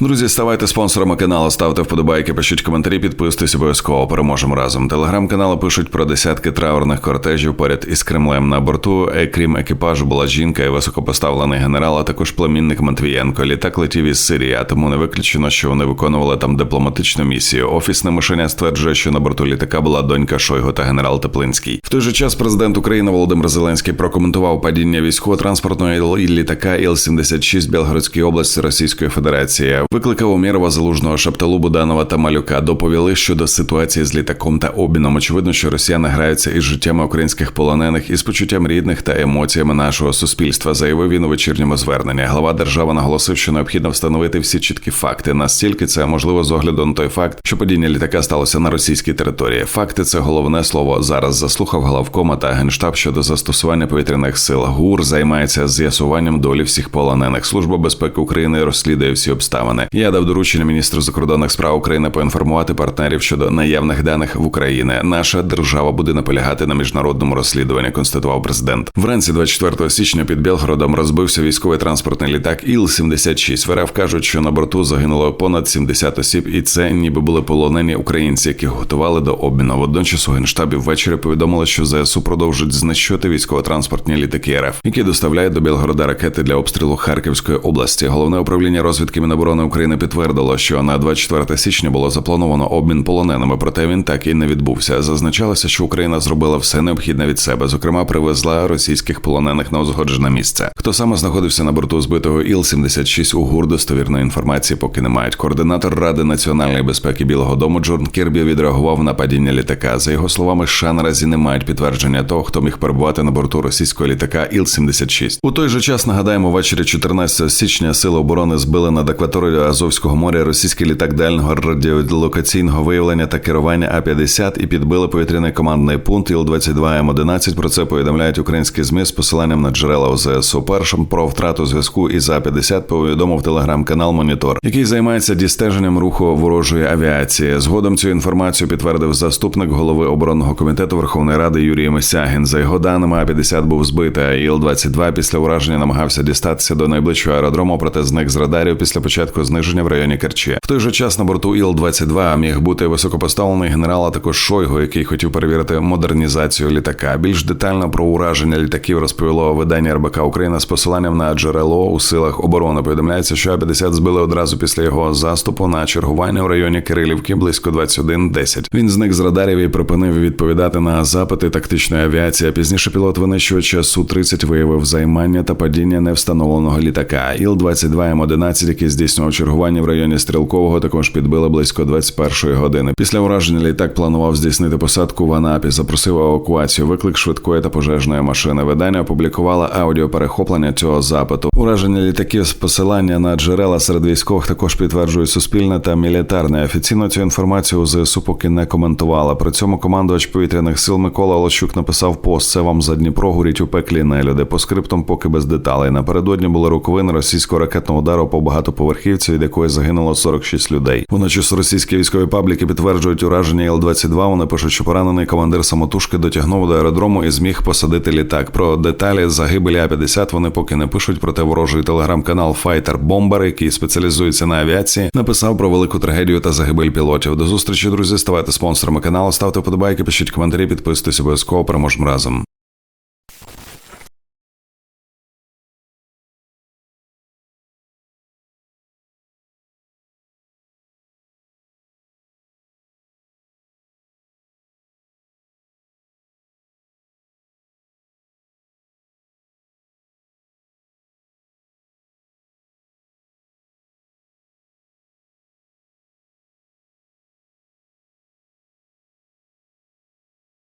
Друзі, ставайте спонсорами каналу, ставте вподобайки, пишіть коментарі, підписуйтесь обов'язково. Переможемо разом. Телеграм-канали пишуть про десятки траурних кортежів поряд із Кремлем. На борту, е, крім екіпажу, була жінка і високопоставлений генерал, а також племінник Матвієнко. Літак летів із Сирії, а тому не виключено, що вони виконували там дипломатичну місію. Офісне мишеня стверджує, що на борту літака була донька Шойгу та генерал Теплинський. В той же час президент України Володимир Зеленський прокоментував падіння військово-транспортного літака Іл-76 Білгородської області Російської Федерації. Викликав Умєрова Залужного Шапталу Буданова та Малюка. Доповіли щодо ситуації з літаком та обміном. Очевидно, що росіяни граються із життями українських полонених із почуттям рідних та емоціями нашого суспільства. Заявив він у вечірньому зверненні. Глава держави наголосив, що необхідно встановити всі чіткі факти. Настільки це можливо з огляду на той факт, що падіння літака сталося на російській території. Факти це головне слово. Зараз заслухав главкома та генштаб щодо застосування повітряних сил. ГУР займається з'ясуванням долі всіх полонених. Служба безпеки України розслідує всі обставини. Я дав доручення міністру закордонних справ України поінформувати партнерів щодо наявних даних в Україні. Наша держава буде наполягати на міжнародному розслідуванні. Констатував президент. Вранці 24 січня під Білгородом розбився військовий транспортний літак Іл-76. В РФ кажуть, що на борту загинуло понад 70 осіб, і це ніби були полонені українці, які готували до обміну. Водночас у генштабі ввечері повідомили, що ЗСУ продовжують знищувати військово-транспортні літаки РФ, які доставляють до Білгорода ракети для обстрілу Харківської області. Головне управління розвідки Міноборони України підтвердило, що на 24 січня було заплановано обмін полоненими, проте він так і не відбувся. Зазначалося, що Україна зробила все необхідне від себе. Зокрема, привезла російських полонених на узгоджене місце. Хто саме знаходився на борту збитого Іл-76 у ГУР достовірної інформації, поки не мають. Координатор Ради національної безпеки Білого Дому Джорн Кірбі відреагував на падіння літака. За його словами, США наразі не мають підтвердження того, хто міг перебувати на борту російського літака Іл-76. У той же час нагадаємо, ввечері 14 січня сили оборони збили над акваторією Азовського моря російський літак дальнього радіолокаційного виявлення та керування А-50 і підбили повітряний командний пункт Іл-22М11. Про це повідомляють українські змі з посиланням на джерела ОЗСУ. Першим про втрату зв'язку із А-50 повідомив телеграм-канал Монітор, який займається дістеженням руху ворожої авіації. Згодом цю інформацію підтвердив заступник голови оборонного комітету Верховної Ради Юрій Месягін. За його даними, А-50 був збитий, а Іл-22 після ураження намагався дістатися до найближчого аеродрому, проте зник з радарів після початку зниження в районі Керчі. В той же час на борту Іл-22 міг бути високопоставлений генерал, а також Шойгу, який хотів перевірити модернізацію літака. Більш детально про ураження літаків розповіло видання РБК Україна з посиланням на джерело у силах оборони. Повідомляється, що А-50 збили одразу після його заступу на чергування у районі Кирилівки близько 21.10. Він зник з радарів і припинив відповідати на запити тактичної авіації. Пізніше пілот винищувача Су 30 виявив займання та падіння невстановленого літака. Іл-22М11, який здійснював чергування в районі Стрілкового, також підбили близько 21 години. Після ураження літак планував здійснити посадку в Анапі. Запросив евакуацію. Виклик швидкої та пожежної машини. Видання опублікувало аудіоперехоплення цього запиту. Ураження літаків з посилання на джерела серед військових також підтверджують суспільне та мілітарне. Офіційно цю інформацію ЗСУ поки не коментувала. При цьому командувач повітряних сил Микола Олощук написав пост. Це вам за Дніпро горіть у пеклі нелюди. По скриптам поки без деталей. Напередодні були роковини російського ракетного удару по багатоповерхівці, від якої загинуло 46 людей. Водночас російські військові пабліки підтверджують ураження Іл-22. Вони пишуть, що поранений командир самотужки дотягнув до аеродрому і зміг посадити літак. Про деталі загибелі А-50 вони поки не пишуть. Проте ворожий телеграм-канал Fighter Bomber, який спеціалізується на авіації, написав про велику трагедію та загибель пілотів. До зустрічі, друзі. Ставайте спонсорами каналу, ставте вподобайки, пишіть коментарі, підписуйтесь обов'язково. Переможемо разом.